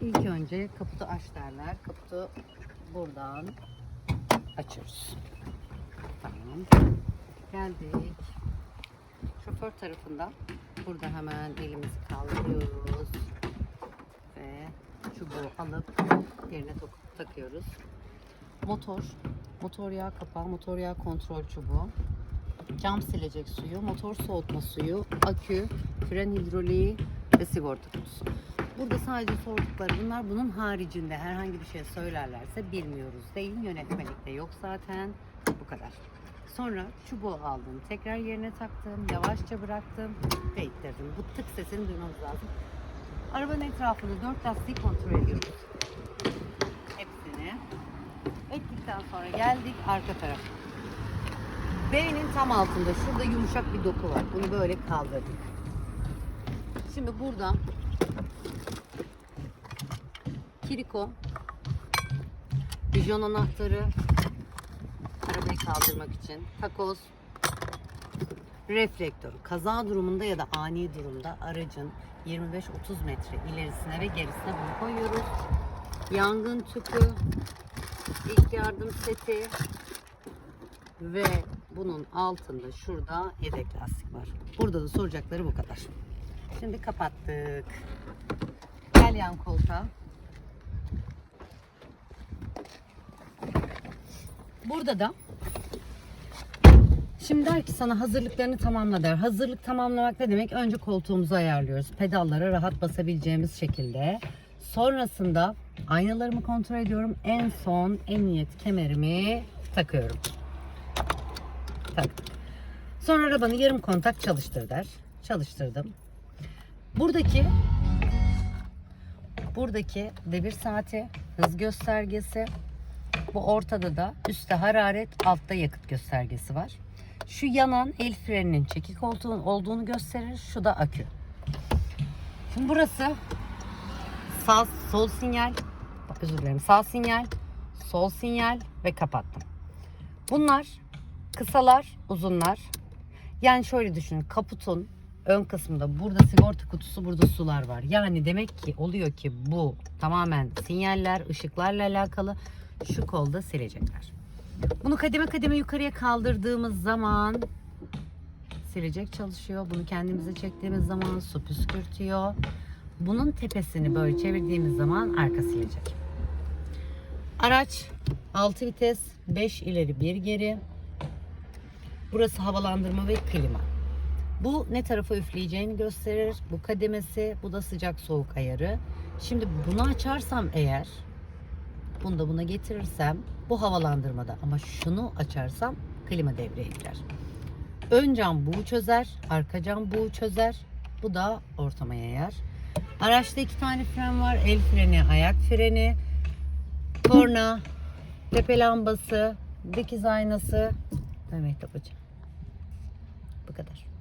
İlk önce kaputu aç derler. Kaputu buradan açıyoruz. Tamam. Geldik. Şoför tarafından burada hemen elimizi kaldırıyoruz ve çubuğu alıp yerine tak- takıyoruz. Motor, motor yağ kapağı, motor yağ kontrol çubuğu, cam silecek suyu, motor soğutma suyu, akü, fren hidroliği ve sigorta kutusu. Burada sadece sordukları bunlar. Bunun haricinde herhangi bir şey söylerlerse bilmiyoruz değil. Yönetmelikte yok zaten. Bu kadar. Sonra çubuğu aldım. Tekrar yerine taktım. Yavaşça bıraktım ve. Bu tık sesini duymamız lazım. Arabanın etrafını dört lastiği kontrol ediyoruz. Hepsini. Ettikten sonra geldik arka tarafa. B'nin tam altında şurada yumuşak bir doku var. Bunu böyle kaldırdık. Şimdi buradan Kiriko Bijon anahtarı arabayı kaldırmak için takoz reflektör kaza durumunda ya da ani durumda aracın 25-30 metre ilerisine ve gerisine bunu koyuyoruz. Yangın tüpü, ilk yardım seti ve bunun altında şurada yedek lastik var. Burada da soracakları bu kadar. Şimdi kapattık. Gel yan koltuğa. Burada da Şimdi der ki sana hazırlıklarını tamamla der. Hazırlık tamamlamak ne demek? Önce koltuğumuzu ayarlıyoruz. Pedallara rahat basabileceğimiz şekilde. Sonrasında aynalarımı kontrol ediyorum. En son emniyet kemerimi takıyorum. Taktım. Sonra arabanı yarım kontak çalıştır der. Çalıştırdım. Buradaki buradaki devir saati, hız göstergesi, bu ortada da üstte hararet, altta yakıt göstergesi var. Şu yanan el freninin çekik olduğunu gösterir. Şu da akü. Şimdi burası sağ sol sinyal, özür dilerim sağ sinyal, sol sinyal ve kapattım. Bunlar kısalar, uzunlar. Yani şöyle düşünün kaputun ön kısmında burada sigorta kutusu burada sular var. Yani demek ki oluyor ki bu tamamen sinyaller, ışıklarla alakalı şu kolda silecekler. Bunu kademe kademe yukarıya kaldırdığımız zaman silecek çalışıyor. Bunu kendimize çektiğimiz zaman su püskürtüyor. Bunun tepesini böyle çevirdiğimiz zaman arka silecek. Araç 6 vites, 5 ileri 1 geri. Burası havalandırma ve klima. Bu ne tarafa üfleyeceğini gösterir. Bu kademesi, bu da sıcak soğuk ayarı. Şimdi bunu açarsam eğer, bunu da buna getirirsem bu havalandırmada ama şunu açarsam klima devreye girer. Ön cam buğu çözer, arka cam buğu çözer. Bu da ortama yayar. Araçta iki tane fren var. El freni, ayak freni, korna, tepe lambası, dikiz aynası ve mehtap. Bu kadar.